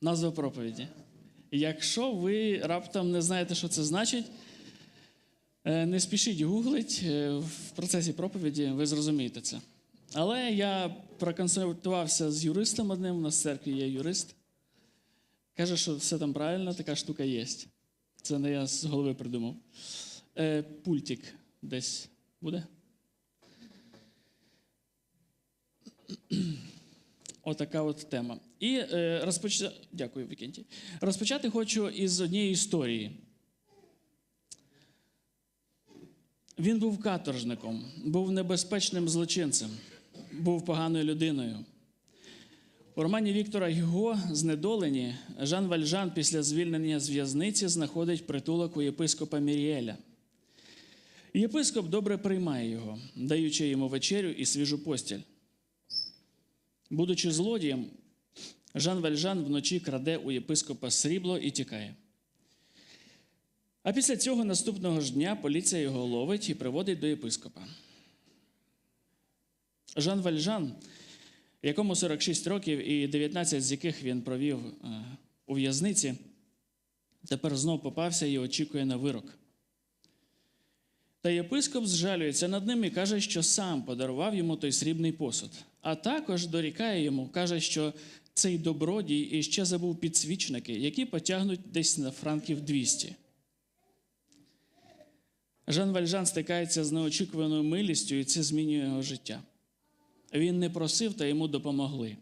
Назва проповіді. Якщо ви раптом не знаєте, що це значить, е, не спішіть гуглить е, в процесі проповіді, ви зрозумієте це. Але я проконсультувався з юристом одним, у нас в церкві є юрист. Каже, що все там правильно, така штука є. Це не я з голови придумав. Е, пультик десь буде. Отака от тема. І е, розпоч... Дякую, Вікенті. Розпочати хочу із однієї історії. Він був каторжником, був небезпечним злочинцем, був поганою людиною. У романі Віктора Гюго Знедолені Жан Вальжан після звільнення з в'язниці знаходить притулок у єпископа Міріеля. Єпископ добре приймає його, даючи йому вечерю і свіжу постіль. Будучи злодієм, Жан Вальжан вночі краде у єпископа срібло і тікає. А після цього наступного ж дня поліція його ловить і приводить до єпископа. Жан Вальжан, якому 46 років і 19 з яких він провів е, у в'язниці, тепер знов попався і очікує на вирок. Та єпископ зжалюється над ним і каже, що сам подарував йому той срібний посуд. А також дорікає йому, каже, що цей добродій іще забув підсвічники, які потягнуть десь на франків 200. Жан Вальжан стикається з неочікуваною милістю, і це змінює його життя. Він не просив, та йому допомогли.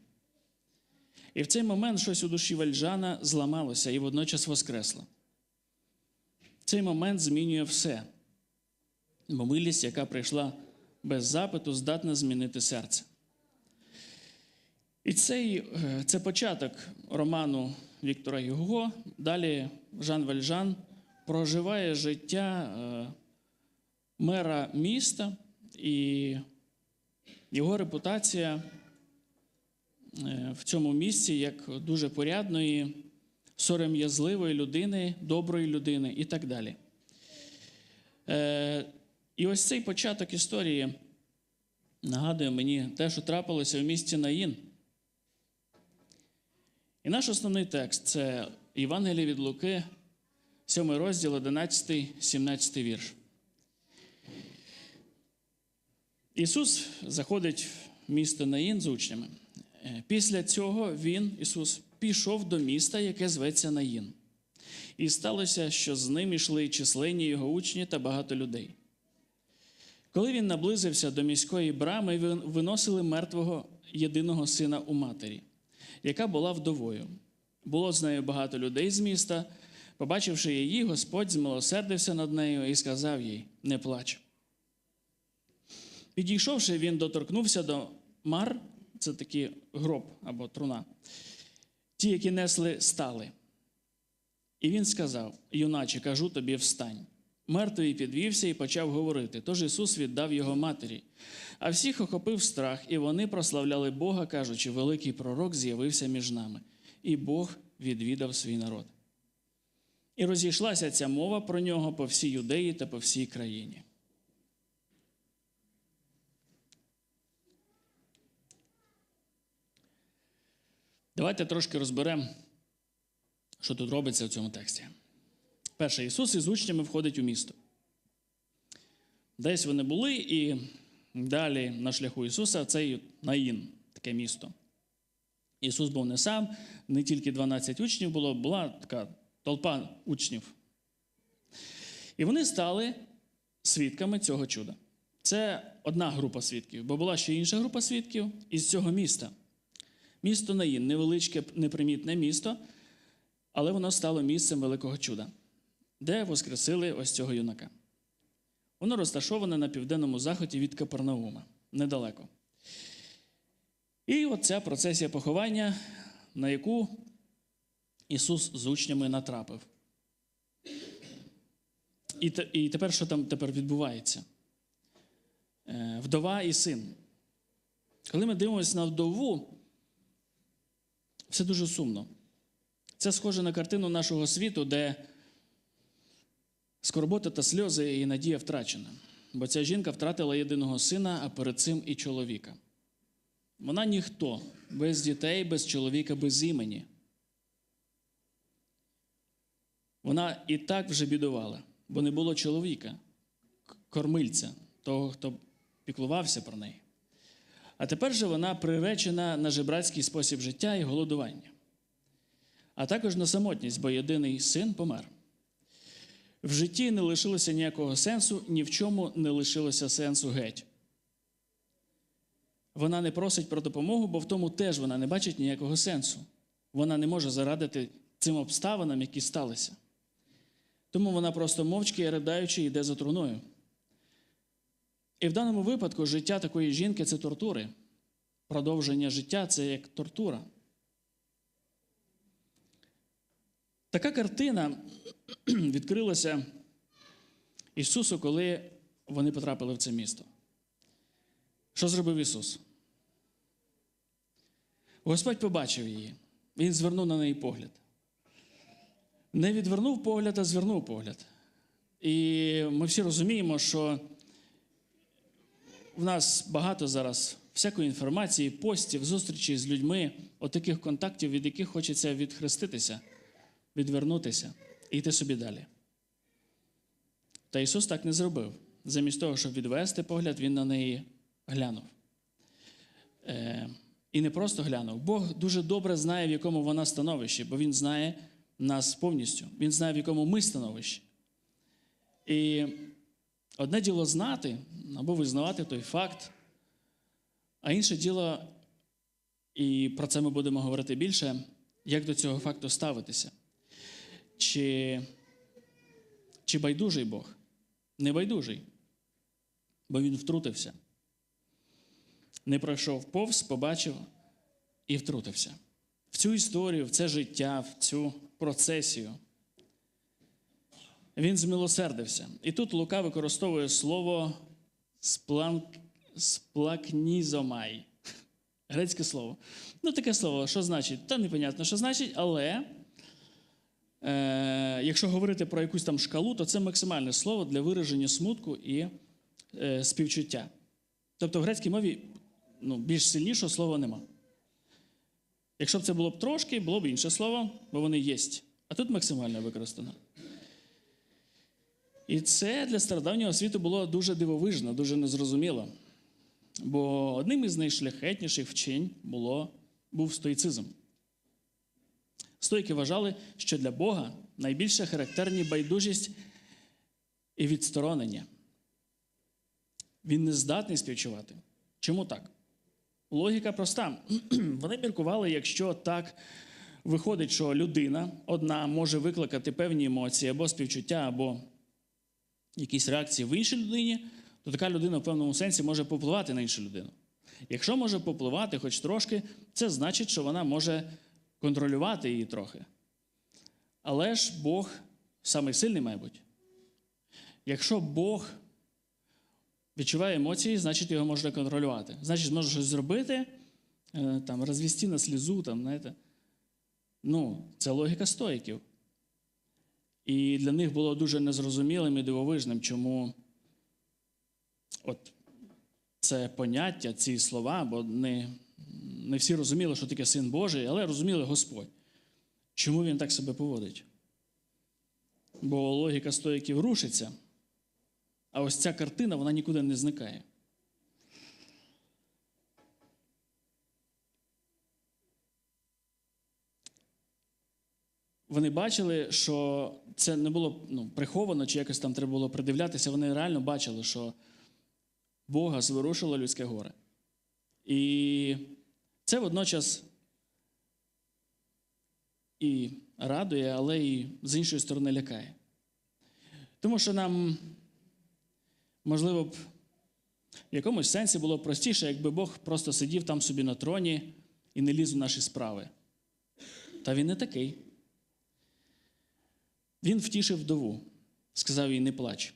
І в цей момент щось у душі Вальжана зламалося і водночас воскресло. Цей момент змінює все. Бо милість, яка прийшла без запиту, здатна змінити серце. І цей, е, це початок роману Віктора Юго. Далі Жан Вальжан проживає життя е, мера міста, і його репутація е, в цьому місці як дуже порядної, сором'язливої людини, доброї людини і так далі. І ось цей початок історії нагадує мені те, що трапилося в місті Наїн. І наш основний текст це Євангеліє від Луки, 7 розділ, 11, 17 вірш. Ісус заходить в місто Наїн з учнями. Е, Після цього Він, Ісус, пішов до міста, яке зветься Наїн. І сталося, що з ним ішли численні його учні та багато людей. Коли він наблизився до міської брами, виносили мертвого єдиного сина у матері, яка була вдовою. Було з нею багато людей з міста. Побачивши її, Господь змилосердився над нею і сказав їй: Не плач. Підійшовши, він доторкнувся до мар, це такий гроб або труна. Ті, які несли, стали. І він сказав: Юначе, кажу тобі, встань. Мертвий підвівся і почав говорити. Тож Ісус віддав його матері. А всіх охопив страх, і вони прославляли Бога, кажучи, великий пророк з'явився між нами, і Бог відвідав свій народ. І розійшлася ця мова про нього по всій юдеї та по всій країні. Давайте трошки розберемо, що тут робиться в цьому тексті. Перше, Ісус із учнями входить у місто. Десь вони були, і далі на шляху Ісуса цей Наїн, таке місто. Ісус був не сам, не тільки 12 учнів було, була така толпа учнів. І вони стали свідками цього чуда. Це одна група свідків, бо була ще інша група свідків із цього міста. Місто Наїн, невеличке, непримітне місто, але воно стало місцем великого чуда, де воскресили ось цього юнака. Воно розташоване на південному заході від Капернаума, недалеко. І оця процесія поховання, на яку Ісус з учнями натрапив. І, і тепер що там тепер відбувається? Е, Вдова і син. Коли ми дивимося на вдову, все дуже сумно. Це схоже на картину нашого світу, де скорбота та сльози і надія втрачена. Бо ця жінка втратила єдиного сина, а перед цим і чоловіка. Вона ніхто, без дітей, без чоловіка, без імені. Вона і так вже бідувала, бо не було чоловіка, кормильця, того, хто піклувався про неї. А тепер же вона приречена на жебрацький спосіб життя і голодування, а також на самотність, бо єдиний син помер. В житті не лишилося ніякого сенсу, ні в чому не лишилося сенсу геть. Вона не просить про допомогу, бо в тому теж вона не бачить ніякого сенсу. Вона не може зарадити цим обставинам, які сталися. Тому вона просто мовчки і ридаючи йде за труною. І в даному випадку життя такої жінки це тортури. Продовження життя це як тортура. Така картина відкрилася Ісусу, коли вони потрапили в це місто. Що зробив Ісус? Господь побачив її. Він звернув на неї погляд. Не відвернув погляд, а звернув погляд. І ми всі розуміємо, що в нас багато зараз всякої інформації, постів, зустрічей з людьми, отаких контактів, від яких хочеться відхреститися, відвернутися і йти собі далі. Та Ісус так не зробив. Замість того, щоб відвести погляд, Він на неї глянув. Е, і не просто глянув. Бог дуже добре знає, в якому вона становищі, бо Він знає нас повністю. Він знає, в якому ми становищі. І одне діло знати або визнавати той факт, а інше діло, і про це ми будемо говорити більше, як до цього факту ставитися. Чи, чи байдужий Бог? Не байдужий, бо він втрутився. Не пройшов повз, побачив і втрутився. В цю історію, в це життя, в цю процесію. Він змилосердився. І тут Лука використовує слово спланк... сплакнізомай. Грецьке слово. Ну, таке слово, що значить? Та непонятно, що значить, але е, якщо говорити про якусь там шкалу, то це максимальне слово для вираження смутку і е, співчуття. Тобто в грецькій мові ну, більш сильнішого слова нема. Якщо б це було б трошки, було б інше слово, бо вони єсть. А тут максимально використано. І це для стародавнього світу було дуже дивовижно, дуже незрозуміло. Бо одним із найшляхетніших вчень було, був стоїцизм. Стойки вважали, що для Бога найбільше характерні байдужість і відсторонення. Він не здатний співчувати. Чому так? Логіка проста. Вони міркували, якщо так виходить, що людина одна може викликати певні емоції або співчуття, або якісь реакції в іншій людині, то така людина в певному сенсі може попливати на іншу людину. Якщо може попливати хоч трошки, це значить, що вона може контролювати її трохи. Але ж Бог самий сильний, мабуть. Якщо Бог відчуває емоції, значить його можна контролювати. Значить, може щось зробити, е, там, розвести на слізу, там, знаєте. Ну, це логіка стоїків. І для них було дуже незрозумілим і дивовижним, чому от це поняття, ці слова, бо не, не всі розуміли, що таке син Божий, але розуміли Господь. Чому він так себе поводить? Бо логіка стоїків рушиться, а ось ця картина вона нікуди не зникає. Вони бачили, що це не було ну, приховано, чи якось там треба було придивлятися. Вони реально бачили, що Бога зворушило людське горе. І це водночас і радує, але і з іншої сторони лякає. Тому що нам, можливо, б в якомусь сенсі було простіше, якби Бог просто сидів там собі на троні і не ліз у наші справи. Та він не такий. Він втішив вдову, сказав їй не плач.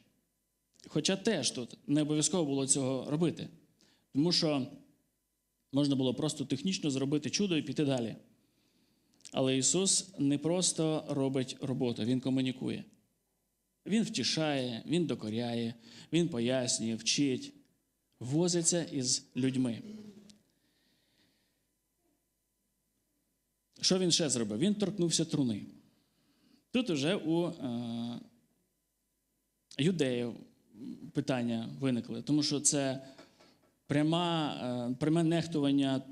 Хоча теж тут не обов'язково було цього робити, тому що можна було просто технічно зробити чудо і піти далі. Але Ісус не просто робить роботу, Він комунікує. Він втішає, Він докоряє, Він пояснює, вчить, возиться із людьми. Що він ще зробив? Він торкнувся труни. Тут уже у е, юдеїв питання виникли, тому що це пряма, е, пряме нехтування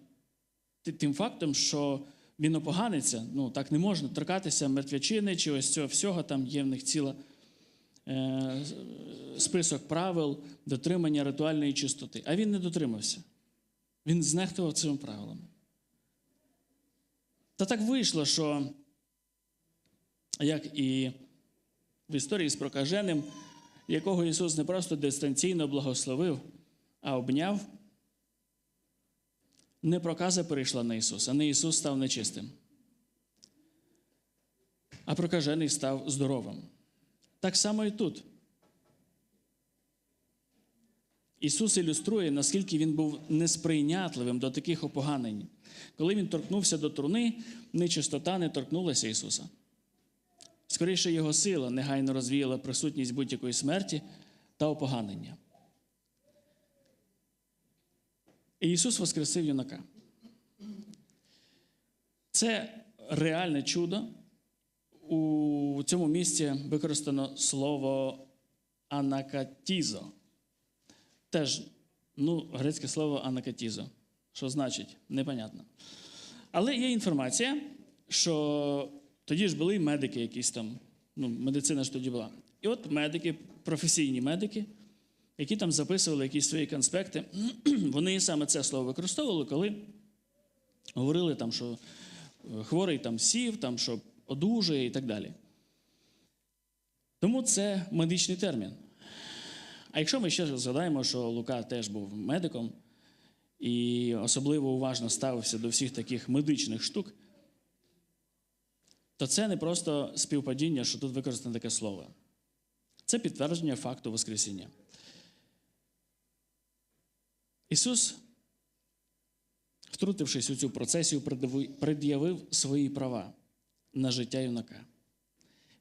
тим фактом, що він опоганиться, ну так не можна торкатися мертвячини чи ось цього всього, там є в них ціла е, список правил дотримання ритуальної чистоти. А він не дотримався. Він знехтував цими правилами. Та так вийшло, що, як і в історії з прокаженим, якого Ісус не просто дистанційно благословив, а обняв, не проказа перейшла на Ісуса, не Ісус став нечистим, а прокажений став здоровим. Так само і тут. Ісус ілюструє, наскільки він був несприйнятливим до таких опоганень. Коли він торкнувся до труни, нечистота не торкнулася Ісуса. Скоріше, його сила негайно розвіяла присутність будь-якої смерті та опоганення. І Ісус воскресив юнака. Це реальне чудо. У цьому місці використано слово анакатізо. Теж, ну, грецьке слово анакатізо. Що значить? Непонятно. Але є інформація, що тоді ж були медики якісь там, ну, медицина ж тоді була. І от медики, професійні медики, які там записували якісь свої конспекти, вони саме це слово використовували, коли говорили там, що е, хворий там сів, там, що одужує і так далі. Тому це медичний термін. А якщо ми ще згадаємо, що Лука теж був медиком і особливо уважно ставився до всіх таких медичних штук, то це не просто співпадіння, що тут використане таке слово. Це підтвердження факту Воскресіння. Ісус, втрутившись у цю процесію, пред'явив свої права на життя юнака.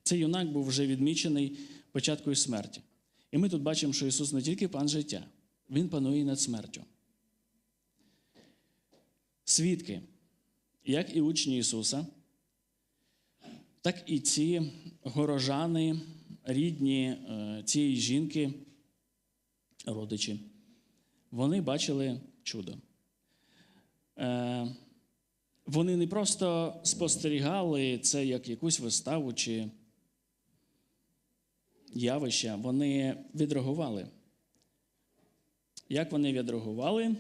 Цей юнак був вже відмічений початкою смерті. І ми тут бачимо, що Ісус не тільки пан життя, Він панує над смертю. Свідки, як і учні Ісуса, так і ці горожани, рідні е, цієї жінки, родичі, вони бачили чудо. Е, Вони не просто спостерігали це як якусь виставу чи явища, вони відреагували. Як вони відреагували?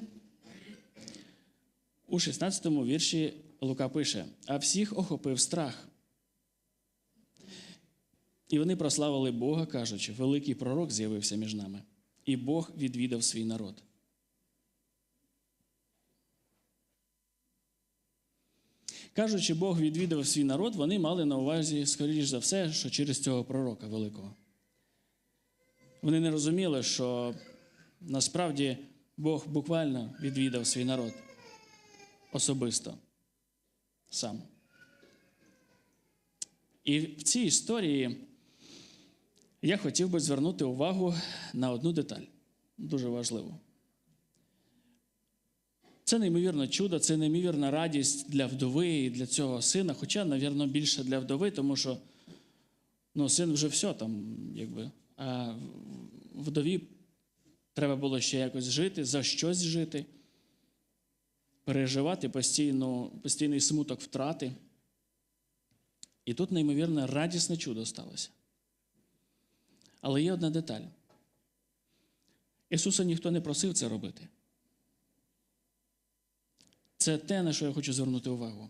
У 16 вірші Лука пише: а всіх охопив страх. І вони прославили Бога, кажучи, великий пророк з'явився між нами, і Бог відвідав свій народ. Кажучи, Бог відвідав свій народ, вони мали на увазі, скоріш за все, що через цього пророка великого. Вони не розуміли, що насправді Бог буквально відвідав свій народ особисто сам. І в цій історії я хотів би звернути увагу на одну деталь, дуже важливу. Це неймовірне чудо, це неймовірна радість для вдови і для цього сина, хоча, мабуть, більше для вдови, тому що ну, син вже все там, якби. А вдові треба було ще якось жити, за щось жити, переживати постійно, постійний смуток втрати. І тут неймовірне радісне чудо сталося. Але є одна деталь. Ісуса ніхто не просив це робити. Це те, на що я хочу звернути увагу.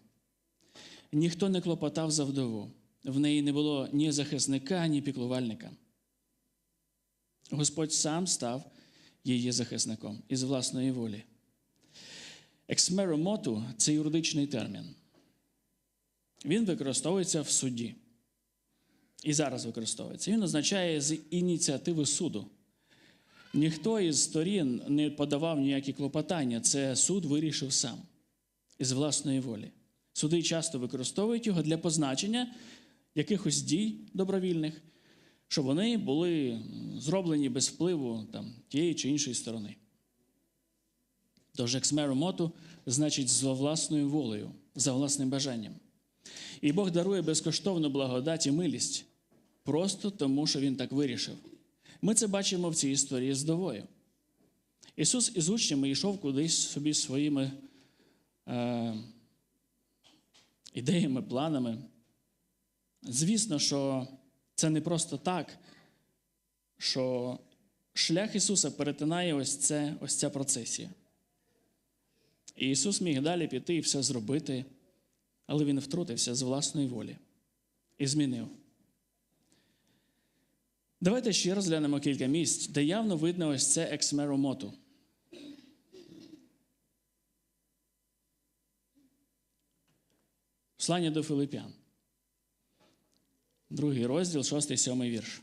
Ніхто не клопотав за вдову. В неї не було ні захисника, ні піклувальника. Господь сам став її захисником із власної волі. Ексмеромоту це юридичний термін. Він використовується в суді. І зараз використовується. Він означає з ініціативи суду. Ніхто із сторін не подавав ніякі клопотання. Це суд вирішив сам із власної волі. Суди часто використовують його для позначення якихось дій добровільних, щоб вони були зроблені без впливу там, тієї чи іншої сторони. Тож ексмеромоту значить за власною волею, за власним бажанням. І Бог дарує безкоштовну благодать і милість просто тому, що Він так вирішив. Ми це бачимо в цій історії з довою. Ісус із учнями йшов кудись собі своїми е, ідеями, планами. Звісно, що це не просто так, що шлях Ісуса перетинає ось, це, ось ця процесія. І Ісус міг далі піти і все зробити, але Він втрутився з власної волі і змінив. Давайте ще розглянемо кілька місць, де явно видно ось це ексмеромоту. Послання до Филипян. Другий розділ, шостий, сьомий вірш.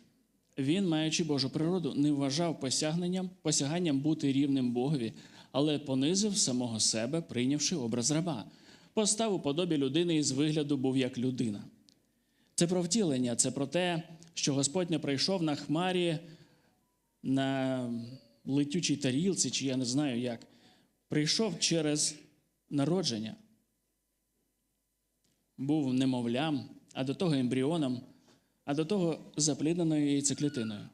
Він, маючи Божу природу, не вважав посягненням, посяганням бути рівним Богові, але понизив самого себе, прийнявши образ раба. Постав у подобі людини і з вигляду був як людина. Це про втілення, це про те, що Господь не прийшов на хмарі, на летючій тарілці, чи я не знаю як. Прийшов через народження. Був немовлям, а до того ембріоном, а до того заплідненою яйцеклітиною.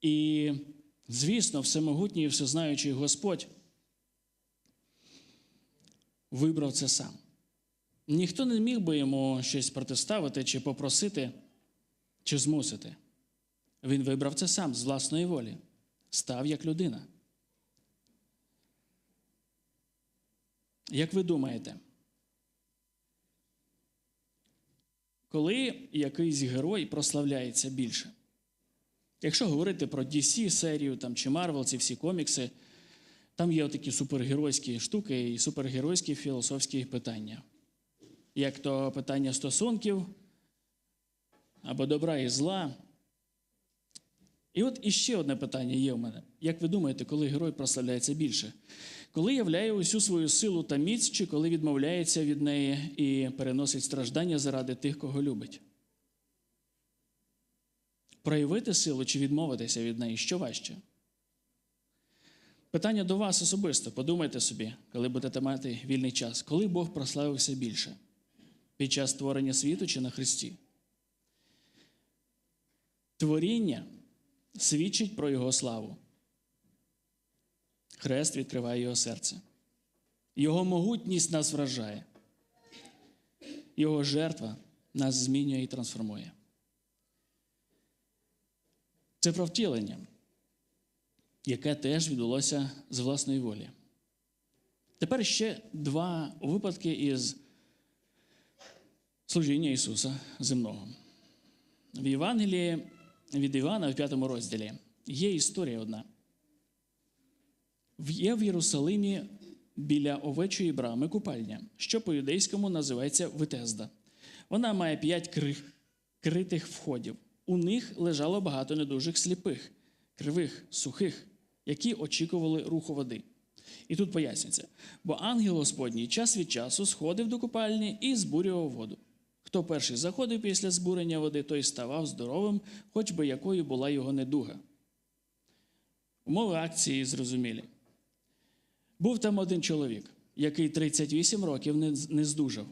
І, звісно, всемогутній і всезнаючий Господь вибрав це сам. Ніхто не міг би йому щось протиставити, чи попросити, чи змусити. Він вибрав це сам з власної волі, став як людина. Як ви думаєте, коли якийсь герой прославляється більше? Якщо говорити про DC серію там, чи Marvel, ці всі комікси, там є такі супергеройські штуки і супергеройські філософські питання як то питання стосунків або добра і зла. І от іще одне питання є в мене. Як ви думаєте, коли герой прославляється більше? Коли являє усю свою силу та міць, чи коли відмовляється від неї і переносить страждання заради тих, кого любить? Проявити силу чи відмовитися від неї що важче? Питання до вас особисто. Подумайте собі, коли будете мати вільний час, коли Бог прославився більше? під час створення світу чи на Христі. Творіння свідчить про Його славу. Хрест відкриває його серце. Його могутність нас вражає. Його жертва нас змінює і трансформує. Це про втілення, яке теж відбулося з власної волі. Тепер ще два випадки із служіння Ісуса земного. В Євангелії від Івана в п'ятому розділі є історія одна. Є в Єрусалимі біля овечої брами купальня, що по-юдейському називається Витезда. Вона має п'ять критих входів. У них лежало багато недужих сліпих, кривих, сухих, які очікували руху води. І тут пояснюється, бо ангел Господній час від часу сходив до купальні і збурював воду. Хто перший заходив після збурення води, той ставав здоровим, хоч би якою була його недуга. Умови акції зрозумілі. Був там один чоловік, який 38 років не здужав.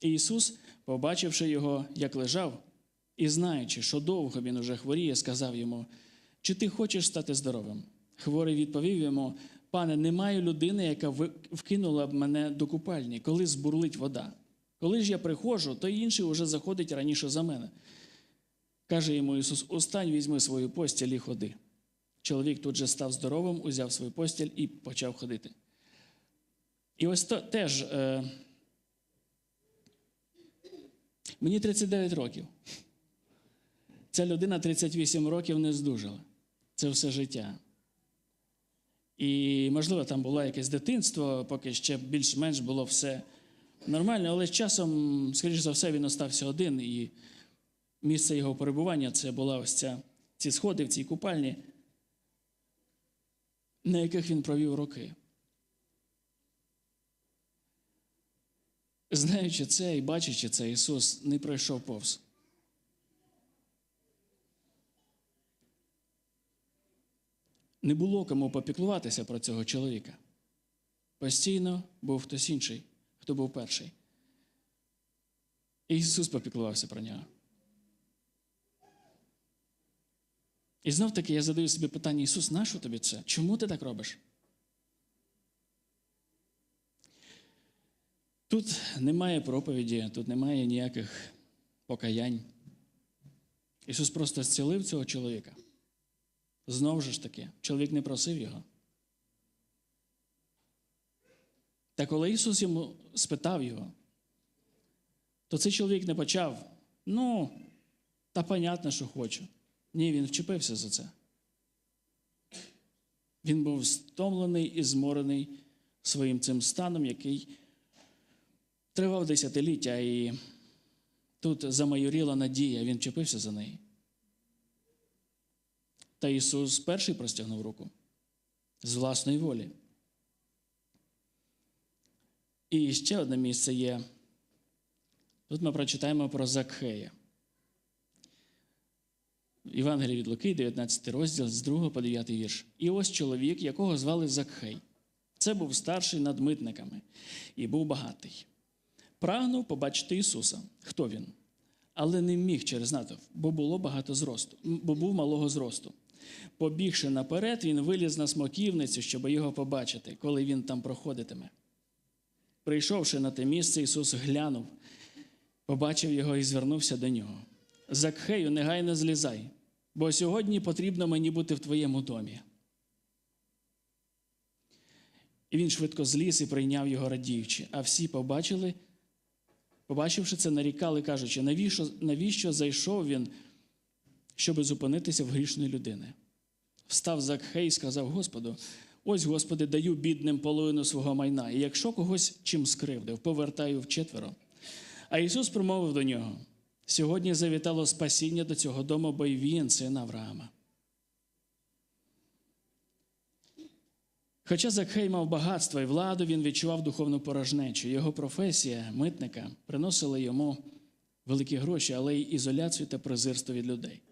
І Ісус, побачивши його, як лежав, і знаючи, що довго він уже хворіє, сказав йому: Чи ти хочеш стати здоровим? Хворий відповів йому: Пане, немає людини, яка вкинула б мене до купальні, коли збурлить вода. Коли ж я приходжу, то інший уже заходить раніше за мене. Каже йому Ісус: Устань, візьми свою постіль і ходи. Чоловік тут же став здоровим, узяв свою постіль і почав ходити. І ось то теж е, мені 39 років. Ця людина 38 років не здужала. Це все життя. І, можливо, там було якесь дитинство, поки ще більш-менш було все нормально, але з часом, скоріш за все, він остався один, і місце його перебування це була ось ця, ці сходи в цій купальні, на яких він провів роки. Знаючи це і бачачи це, Ісус не пройшов повз. Не було кому попіклуватися про цього чоловіка. Постійно був хтось інший хто був перший. І Ісус попіклувався про нього. І знов таки я задаю собі питання: Ісус, нащо тобі це? Чому ти так робиш? Тут немає проповіді, тут немає ніяких покаянь. Ісус просто зцілив цього чоловіка. Знову ж таки, чоловік не просив його. Та коли Ісус йому спитав його, то цей чоловік не почав, ну, та понятно, що хочу. Ні, він вчепився за це. Він був стомлений і зморений своїм цим станом, який тривав десятиліття, і тут замайоріла надія, він вчепився за неї. Та Ісус перший простягнув руку з власної волі. І ще одне місце є. Тут ми прочитаємо про Закхея. Євангелія від Луки, 19 розділ з 2 по 9 вірш. І ось чоловік, якого звали Закхей. Це був старший над митниками і був багатий. Прагнув побачити Ісуса. Хто він? Але не міг через натовп, бо було багато зросту, бо був малого зросту. Побігши наперед, він виліз на смоківницю, щоб його побачити, коли він там проходитиме. Прийшовши на те місце, Ісус глянув, побачив його і звернувся до нього. Закхею, негайно злізай, бо сьогодні потрібно мені бути в твоєму домі. І він швидко зліз і прийняв його радіючи, а всі побачили, побачивши це, нарікали, кажучи, навіщо, навіщо зайшов він, щоб зупинитися в грішної людини. Встав Закхей і сказав Господу: ось, Господи, даю бідним половину свого майна, і якщо когось чим скривдив, повертаю вчетверо. А Ісус промовив до нього: сьогодні завітало спасіння до цього дому, бо й він син Авраама. Хоча Закхей мав багатство і владу, він відчував духовну порожнечу. Його професія митника приносила йому великі гроші, але й ізоляцію та презирство від людей.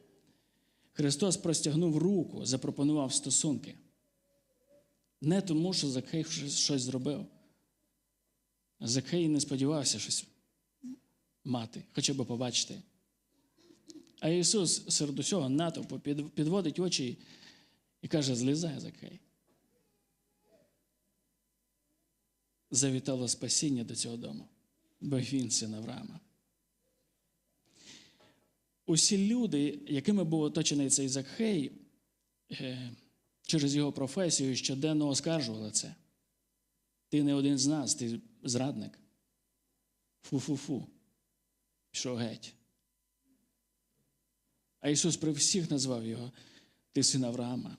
Христос простягнув руку, запропонував стосунки. Не тому, що Закхей щось зробив. Закхей не сподівався щось мати, хоча б побачити. А Ісус серед усього натовпу підводить очі і каже: злізай, Закхей. Завітало спасіння до цього дому, бо він син Авраама. Усі люди, якими був оточений цей Закхей, через його професію щоденно оскаржували це. Ти не один з нас, ти зрадник. Фу-фу-фу. Пішов геть. А Ісус при всіх назвав його ти син Авраама.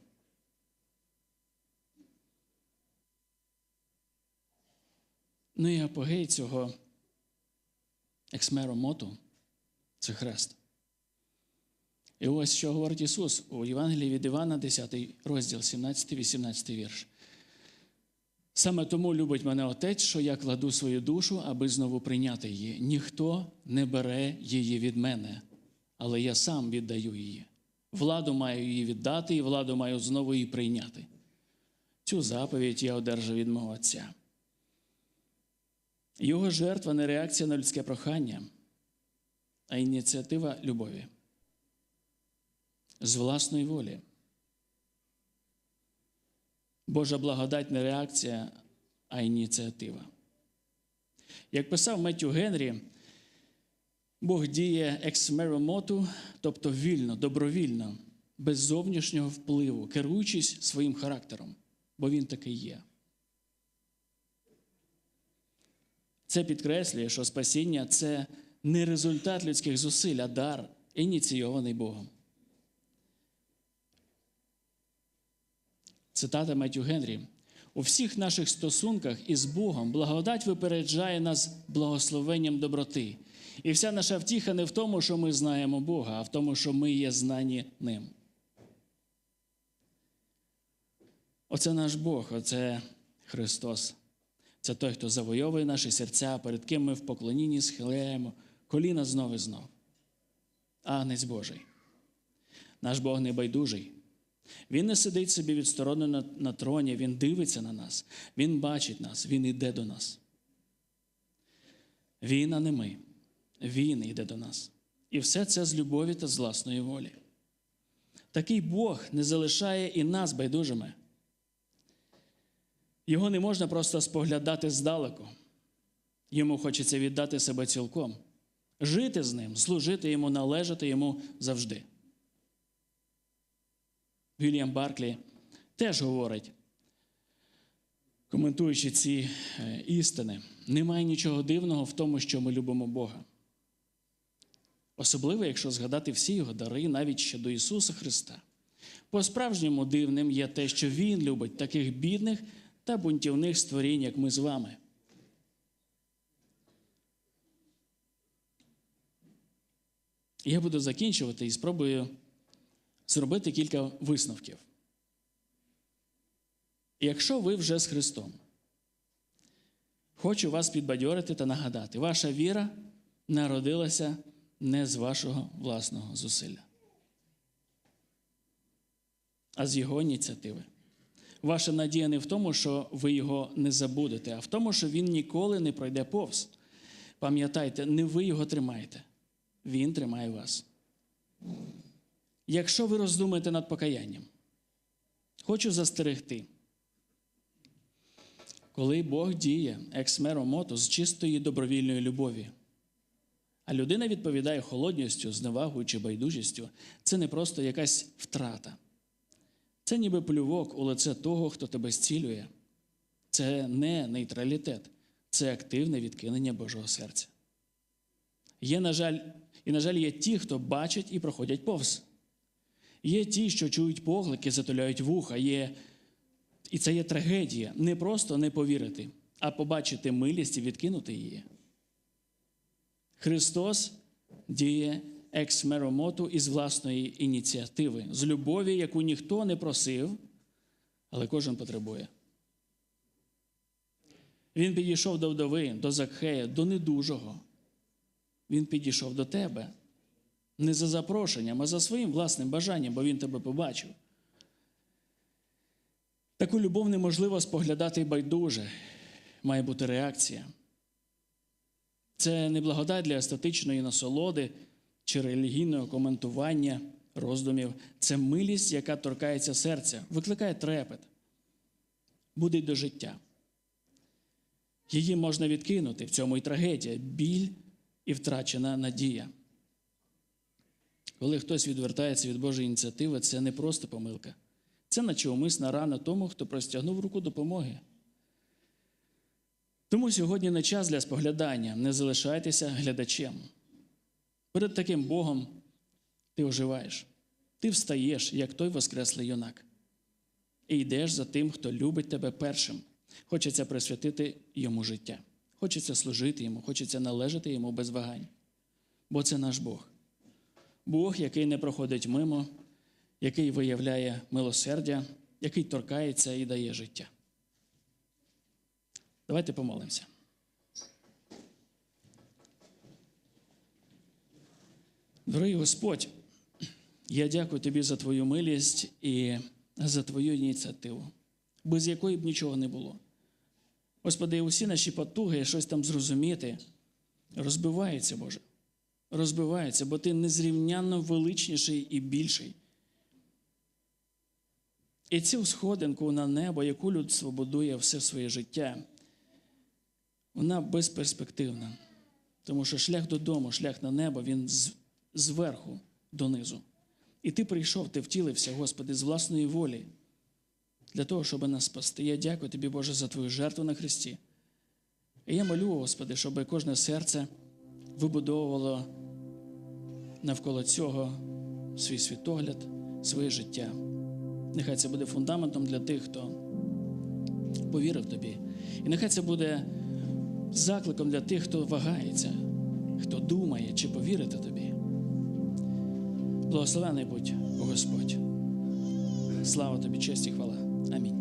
Ну і апогей цього ексмеромоту це хрест. І ось що говорить Ісус у Євангелії від Івана, 10 розділ, 17-18 вірш. Саме тому любить мене Отець, що я кладу свою душу, аби знову прийняти її. Ніхто не бере її від мене, але я сам віддаю її. Владу маю її віддати, і владу маю знову її прийняти. Цю заповідь я одержав від мого Отця. Його жертва не реакція на людське прохання, а ініціатива любові. З власної волі. Божа благодать не реакція, а ініціатива. Як писав Меттю Генрі, Бог діє ексмеромоту, тобто вільно, добровільно, без зовнішнього впливу, керуючись своїм характером, бо він такий є. Це підкреслює, що спасіння це не результат людських зусиль, а дар, ініційований Богом. Цитата Меттю Генрі. У всіх наших стосунках із Богом благодать випереджає нас благословенням доброти. І вся наша втіха не в тому, що ми знаємо Бога, а в тому, що ми є знані Ним. Оце наш Бог, оце Христос. Це той, хто завойовує наші серця, перед ким ми в поклонінні схиляємо коліна знов і знов. Агнець Божий. Наш Бог не байдужий. Він не сидить собі відсторонено на, на троні, Він дивиться на нас, Він бачить нас, Він йде до нас. Він, а не ми. Він йде до нас. І все це з любові та з власної волі. Такий Бог не залишає і нас байдужими. Його не можна просто споглядати здалеку. Йому хочеться віддати себе цілком, жити з ним, служити йому, належати йому завжди. Вільям Барклі теж говорить, коментуючи ці е, істини, немає нічого дивного в тому, що ми любимо Бога. Особливо, якщо згадати всі його дари, навіть ще до Ісуса Христа. По-справжньому дивним є те, що Він любить таких бідних та бунтівних створінь, як ми з вами. Я буду закінчувати і спробую зробити кілька висновків. Якщо ви вже з Христом, хочу вас підбадьорити та нагадати, ваша віра народилася не з вашого власного зусилля, а з його ініціативи. Ваша надія не в тому, що ви його не забудете, а в тому, що він ніколи не пройде повз. Пам'ятайте, не ви його тримаєте, він тримає вас. Якщо ви роздумаєте над покаянням, хочу застерегти. Коли Бог діє ексмеро мото з чистої добровільної любові, а людина відповідає холодністю, зневагою чи байдужістю, це не просто якась втрата. Це ніби плювок у лице того, хто тебе зцілює. Це не нейтралітет, це активне відкинення Божого серця. Є, на жаль, і, на жаль, є ті, хто бачать і проходять повз. Є ті, що чують поглики, затуляють вуха. Є... І це є трагедія. Не просто не повірити, а побачити милість і відкинути її. Христос діє ексмеромоту із власної ініціативи, з любові, яку ніхто не просив, але кожен потребує. Він підійшов до вдови, до Закхея, до недужого. Він підійшов до тебе не за запрошенням, а за своїм власним бажанням, бо він тебе побачив. Таку любов неможливо споглядати байдуже, має бути реакція. Це не благодать для естетичної насолоди чи релігійного коментування роздумів. Це милість, яка торкається серця, викликає трепет, будить до життя. Її можна відкинути в цьому і трагедія, біль і втрачена надія. Коли хтось відвертається від Божої ініціативи, це не просто помилка. Це наче умисна рана тому, хто простягнув руку допомоги. Тому сьогодні не час для споглядання, не залишайтеся глядачем. Перед таким Богом ти оживаєш, ти встаєш, як той воскреслий юнак, і йдеш за тим, хто любить тебе першим. Хочеться присвятити йому життя, хочеться служити йому, хочеться належати йому без вагань. Бо це наш Бог. Бог, який не проходить мимо, який виявляє милосердя, який торкається і дає життя. Давайте помолимося. Дорогий Господь, я дякую тобі за твою милість і за твою ініціативу, без якої б нічого не було. Господи, усі наші потуги щось там зрозуміти, розбиваються, Боже. Розбиваються, бо ти незрівнянно величніший і більший. І цю сходинку на небо, яку людство будує все своє життя, вона безперспективна. Тому що шлях додому, шлях на небо, він зверху донизу. І ти прийшов, ти втілився, Господи, з власної волі для того, щоб нас спасти. Я дякую тобі, Боже, за твою жертву на Христі. І я молю, Господи, щоб кожне серце вибудовувало навколо цього свій світогляд, своє життя. Нехай це буде фундаментом для тих, хто повірив тобі. І нехай це буде закликом для тих, хто вагається, хто думає, чи повірити тобі. Благословений будь, Господь. Слава тобі, честь і хвала. Амінь.